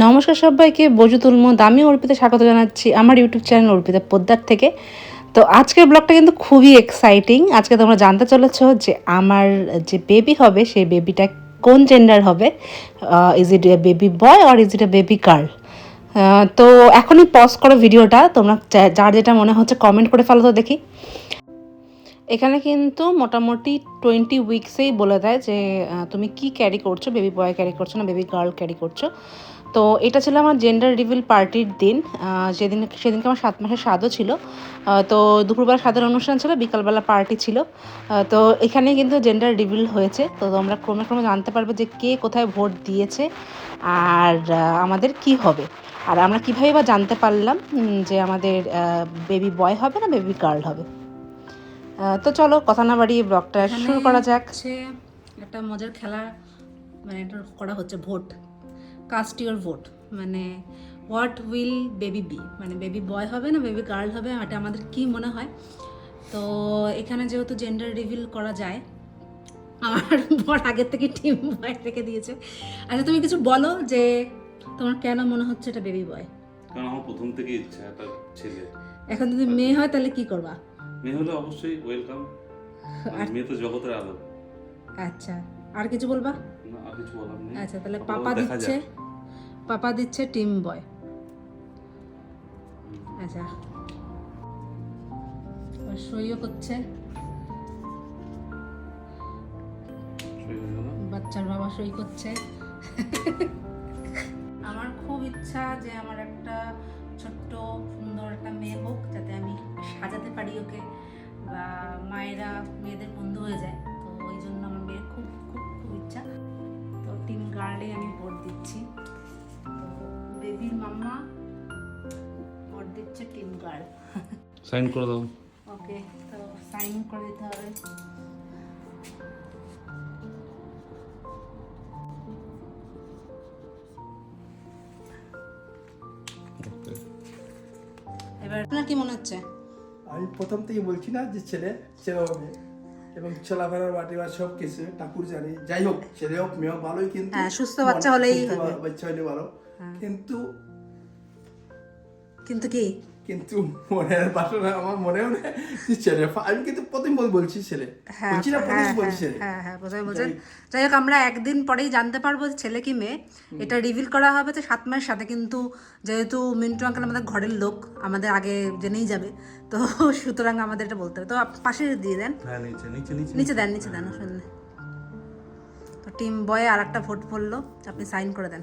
নমস্কার সবাইকে, বজু তুলমো। দামি অর্পিতে, স্বাগত জানাচ্ছি আমার ইউটিউব চ্যানেল অর্পিতা পোদ্দার থেকে। তো আজকের ব্লগটা কিন্তু খুবই এক্সাইটিং আজকে তোমরা জানতে চলেছ যে আমার যে বেবি হবে, সেই বেবিটা কোন জেন্ডার হবে? Is it a baby boy or is it a baby girl তো এখনই পজ করো ভিডিওটা তোমরা যার যেটা মনে হচ্ছে কমেন্ট করে ফেলো তো দেখি। এখানে কিন্তু মোটামুটি টোয়েন্টি উইকসেই বলে দেয় যে তুমি কি ক্যারি করছ? বেবি বয় ক্যারি করছ না? বেবি গার্ল ক্যারি করছ? তো এটা ছিল আমার জেন্ডার রিভিল পার্টির দিন। যেদিন সেদিনকে আমার সাত মাসের স্বাদও ছিল। তো দুপুরবেলা স্বাদের অনুষ্ঠান ছিল, বিকালবেলা পার্টি ছিল। তো এখানে কিন্তু জেন্ডার রিভিল হয়েছে। তো তোমরা ক্রমে ক্রমে জানতে পারবে যে কে কোথায় ভোট দিয়েছে আর আমাদের কি হবে। আর আমরা কীভাবে বা জানতে পারলাম যে আমাদের বেবি বয় হবে না বেবি গার্ল হবে? তো চলো কথা না বাড়িয়ে ব্লগটা শুরু করা যাক। একটা মজার খেলা মানে এটা করা হচ্ছে ভোট কাস্ট ইউর ভোট মানে হোয়াট উইল বেবি বি মানে বেবি বয় হবে না বেবি গার্ল হবে? এটা আমাদের কি মনে হয়? তো এখানে যেহেতু জেন্ডার রিভিল করা যায় আমার বর আগের থেকে টিম বয় রেখে দিয়েছে। আচ্ছা তুমি কিছু বলো যে তোমার কেন মনে হচ্ছে এটা বেবি বয় কারণ আমার প্রথম থেকে ইচ্ছা একটা ছেলে। এখন যদি মেয়ে হয় তাহলে কি করবা? মেয়ে হলে অবশ্যই ওয়েলকাম মেয়ে তো জগতের আলো। আচ্ছা আর কিছু বলবা? না আর কিছু বলার নেই। আচ্ছা তাহলে পাপা দিচ্ছে। পাপা দিচ্ছে টিম বয়। আচ্ছা। সইও করছে। বাচ্চার বাবা সই করছে। আমার খুব ইচ্ছা যে আমার একটা ছোট্ট সুন্দর একটা মেয়ে হোক যাতে আমি সাজাতে পারি ওকে বা মায়েরা মেয়েদের বন্ধু হয়ে যায়। তো ওই জন্য আমার মেয়ের খুব খুব খুব ইচ্ছা। তো টিম গার্লে আমি ভোট দিচ্ছি। তো বেবির মাম্মা ভোট দিচ্ছে টিম গার্ল সাইন করে দাও। ওকে তো সাইন করে দিতে হবে। এবার আপনার কি মনে হচ্ছে? আমি প্রথম থেকে বলছি না যে ছেলে ছেলে হবে এবং চলাফেরার বাটি বা সব কিছু ঠাকুর জানি। যাই হোক ছেলে হোক মেয়ে হোক ভালোই কিন্তু হ্যাঁ, সুস্থ বাচ্চা হলেই। বাচ্চা হলে ভালো। কিন্তু কিন্তু কি? কিন্তু মনের বাসনা আমার মনেও নেই। যে ছেলে আমি কিন্তু প্রথম বল- বলছি ছেলে। হ্যাঁ বলছি না হ্যাঁ প্রথম হ্যাঁ, বলছি ছেলে। হ্যাঁ হ্যাঁ বোঝাই বলছেন যাই হোক। আমরা একদিন পরেই জানতে পারব যে ছেলে কি মেয়ে। এটা রিভিল করা হবে তো সাত মাসের সাথে কিন্তু যেহেতু মিন্টু আঙ্কেল আমাদের ঘরের লোক আমাদের আগে জেনেই যাবে। তো সুতরাং আমাদের এটা বলতে হবে। তো পাশে দিয়ে দেন। হ্যাঁ নিচে নিচে নিচে নিচে দেন নিচে। দেন শুনলে তো টিম বয়ে আর একটা ভোট পড়ল আপনি সাইন করে দেন।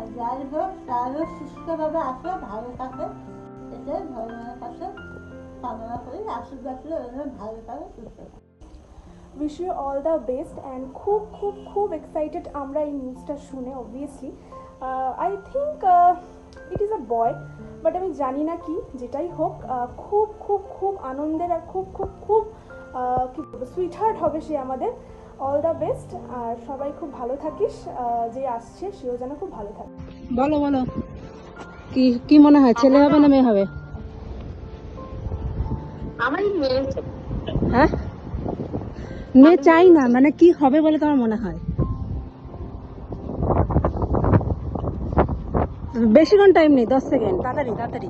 আর হোক তারও সুস্থভাবে আসো ভালো থাকে। এটাই ভগবানের কাছে কামনা করি। আশীর্বাদ করে ভালো থাকে সুস্থ থাকে। Wish you all the best and খুব খুব খুব এক্সাইটেড আমরা এই নিউজটা শুনে obviously I think it is a boy but আমি জানি না কি যেটাই হোক আহ, খুব খুব খুব আনন্দের আর খুব খুব খুব আহ, কি বলব সুইট হার্ট হবে সে আমাদের। অল দ্য বেস্ট আর সবাই খুব ভালো থাকিস যে আসছে সেও যেন খুব ভালো থাকে। বলো বলো। কি কি মনে হয় ছেলে হবে না মেয়ে হবে? আমার মেয়ে হ্যাঁ? মেয়ে চাই না মানে কি হবে বলে তোমার মনে হয়? বেশিক্ষণ টাইম নেই দশ সেকেন্ড তাড়াতাড়ি তাড়াতাড়ি।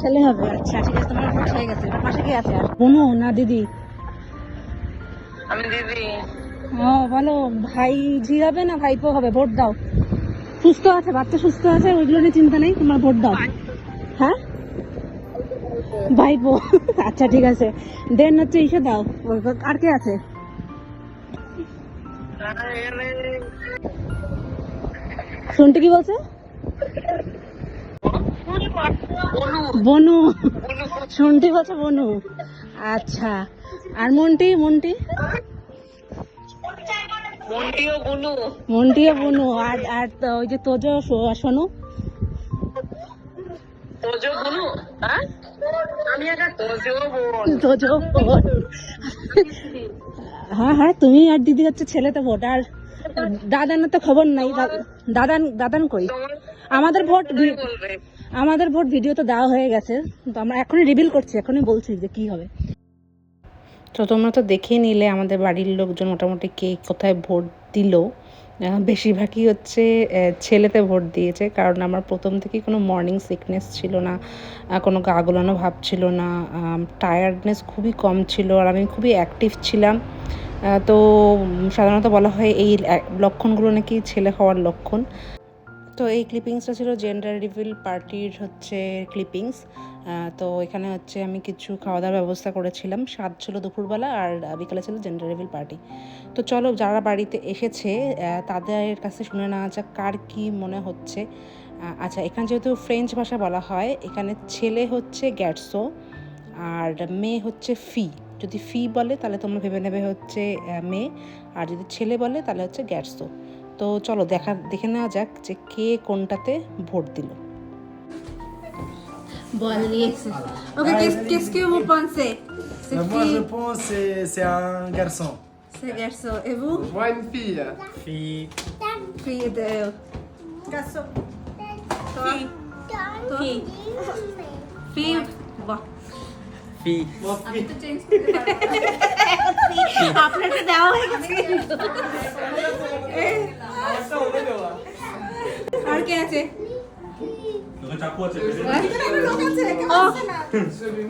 ছেলে হবে আচ্ছা ঠিক আছে তোমার হয়ে গেছে পাশে কে আছে? আর বোনো না দিদি? আমি দিদি। ও, বলো, ভাই ঝি হবে না ভাইপো হবে? ভোট দাও। সুস্থ আছে, বাচ্চা সুস্থ আছে, ওইগুলো নিয়ে চিন্তা নেই, তোমার ভোট দাও। হ্যাঁ? ভাইপো। আচ্ছা ঠিক আছে। দেন হচ্ছে ইসে দাও। আর কে আছে? শুনতে কি বলছে? বনু। শুনতে বলছে বনু। আচ্ছা। আর মন্টি মন্টি? মন্টিও বুনু আর আর ওই যে তোজো শো- সোনু তোজো বুনু হ্যাঁ? আমি একটা তোজো বোন। তোজো বোন। হ্যাঁ হ্যাঁ তুমি আর দিদি হচ্ছে ছেলে তো ভোট আর দাদানের তো খবর নাই। দাদান দাদান কই? আমাদের ভোট আমাদের ভোট ভিডিও তো দেওয়া হয়ে গেছে। তো আমরা এখনই রিভিল করছি এখনই বলছি যে কি হবে। তো তোমরা তো দেখেই নিলে আমাদের বাড়ির লোকজন মোটামুটি কে কোথায় ভোট দিল। বেশিরভাগই হচ্ছে ছেলেতে ভোট দিয়েছে। কারণ আমার প্রথম থেকেই কোনো মর্নিং সিকনেস ছিল না কোনো গা গোলানো ভাব ছিল না টায়ার্ডনেস খুবই কম ছিল আর আমি খুবই অ্যাক্টিভ ছিলাম। তো সাধারণত বলা হয় এই লক্ষণগুলো নাকি ছেলে হওয়ার লক্ষণ। তো এই ক্লিপিংসটা ছিল জেন্ডার রিভিল পার্টির হচ্ছে ক্লিপিংস তো এখানে হচ্ছে আমি কিছু খাওয়া দাওয়ার ব্যবস্থা করেছিলাম। স্বাদ ছিল দুপুরবেলা আর বিকালে ছিল জেন্ডার রিভিল পার্টি তো চলো, যারা বাড়িতে এসেছে তাদের কাছে শুনে নেওয়া যাক কার কি মনে হচ্ছে। আচ্ছা এখানে যেহেতু ফ্রেঞ্চ ভাষা বলা হয়, এখানে ছেলে হচ্ছে গ্যাটসো আর মেয়ে হচ্ছে ফি যদি ফি বলে, তাহলে তোমরা ভেবে নেবে হচ্ছে মেয়ে। আর যদি ছেলে বলে, তাহলে হচ্ছে গ্যাটসো তো চলো দেখা দেখে নেওয়া যাক যে কে কোনটাতে ভোট দিল আপনার দেওয়া হয়ে গেছে গেছে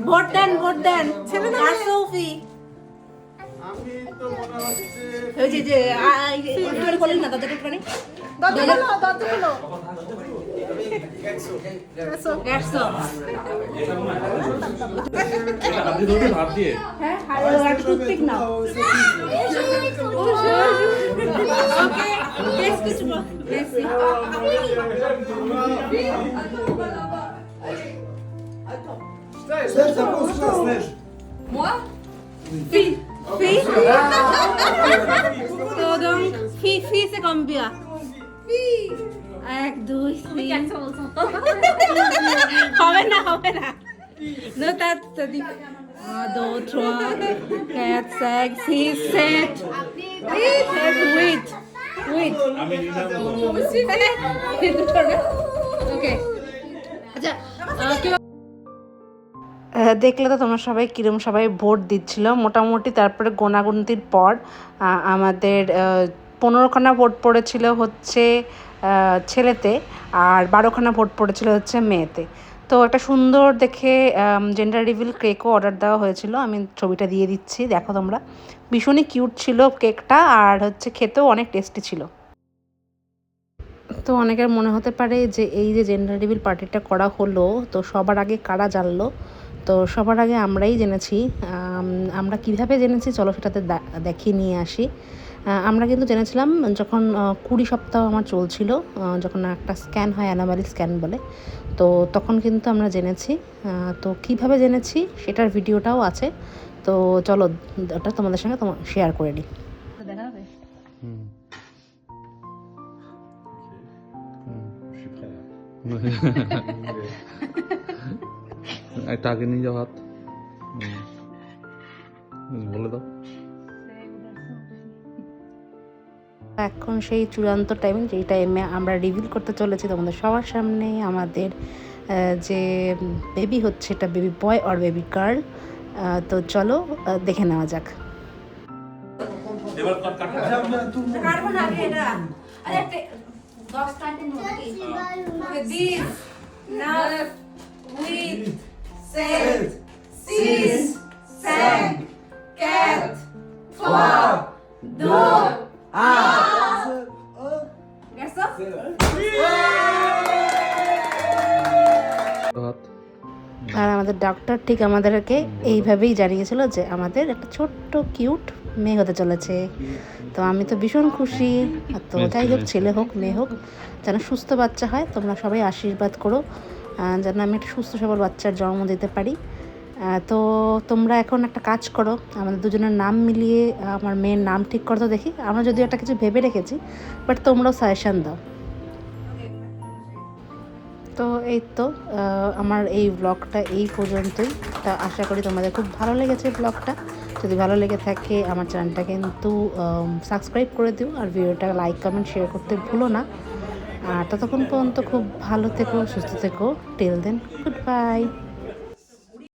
ভোট দেন ভোট দেন আর সৌফি আমি তো মনে হচ্ছে ওই যে যে একটু না দরজাটা একটুখানি দিয়ে ধরবি হাত দিয়ে হ্যাঁ আর একটা টুথপিক নাও okay qu'est-ce que tu veux Merci. Snell, ça pose ça, Snell. Moi Fille. Fille তো donc fille fille c'est combien এক দুই তিন হবে না হবে না No, that, that the, un, deux, trois, quatre, cinq, six, sept, eight, huit, huit. আমি ওকে আচ্ছা দেখলে তো তোমরা সবাই কিরম সবাই ভোট দিচ্ছিল। মোটামুটি তারপরে গোনাগুনতির পর আমাদের পনেরোখানা ভোট পড়েছিল হচ্ছে ছেলেতে আর বারোখানা ভোট পড়েছিল হচ্ছে মেয়েতে। তো একটা সুন্দর দেখে জেন্ডার রিভিল কেকও অর্ডার দেওয়া হয়েছিল। আমি ছবিটা দিয়ে দিচ্ছি দেখো তোমরা। ভীষণই কিউট ছিল কেকটা আর হচ্ছে খেতেও অনেক টেস্টি ছিল। তো অনেকের মনে হতে পারে যে এই যে জেন্ডার রিভিল পার্টিটা করা হলো তো সবার আগে কারা জানলো? তো সবার আগে আমরাই জেনেছি। আমরা কীভাবে জেনেছি চলো সেটাতে দেখিয়ে নিয়ে আসি। আমরা কিন্তু জেনেছিলাম যখন কুড়ি সপ্তাহ আমার চলছিল যখন একটা স্ক্যান হয় অ্যানামালি স্ক্যান বলে। তো তখন কিন্তু আমরা জেনেছি। তো কীভাবে জেনেছি সেটার ভিডিওটাও আছে। তো চলো ওটা তোমাদের সঙ্গে তোমার শেয়ার করে নিই। দেখা হবে? Je একটা আগে নিয়ে যাও হাত। বলে দাও। এখন সেই চূড়ান্ত টাইম যেই টাইমে আমরা রিভিল করতে চলেছি তোমাদের সবার সামনে আমাদের যে বেবি হচ্ছে এটা বেবি বয় আর বেবি গার্ল তো চলো দেখে নেওয়া যাক। এবার আরে তে- দশ কাটেন নাকি okay this neuf huit sept six cinq quatre trois deux Garçon হাত আর আমাদের ডক্টর ঠিক আমাদেরকে এইভাবেই জানিয়েছিল যে আমাদের একটা ছোট্ট কিউট মেয়ে হতে চলেছে। তো আমি তো ভীষণ খুশি। আর তো যাই হোক ছেলে হোক মেয়ে হোক যেন সুস্থ বাচ্চা হয় তোমরা সবাই আশীর্বাদ করো। যেন আমি একটা সুস্থ সবল বাচ্চার জন্ম দিতে পারি। তো তোমরা এখন একটা কাজ করো আমাদের দুজনের নাম মিলিয়ে আমার মেয়ের নাম ঠিক করতে দেখি। আমরা যদিও একটা কিছু ভেবে রেখেছি বাট তোমরাও সাজেশান দাও। তো এই তো আমার এই ব্লগটা এই পর্যন্তই। তা আশা করি তোমাদের খুব ভালো লেগেছে ব্লগটা। যদি ভালো লেগে থাকে আমার চ্যানেলটা কিন্তু সাবস্ক্রাইব করে দিও আর ভিডিওটা লাইক কমেন্ট শেয়ার করতে ভুলো না। আর ততক্ষণ পর্যন্ত খুব ভালো থেকো, সুস্থ থেকো। টেল দেন গুড বাই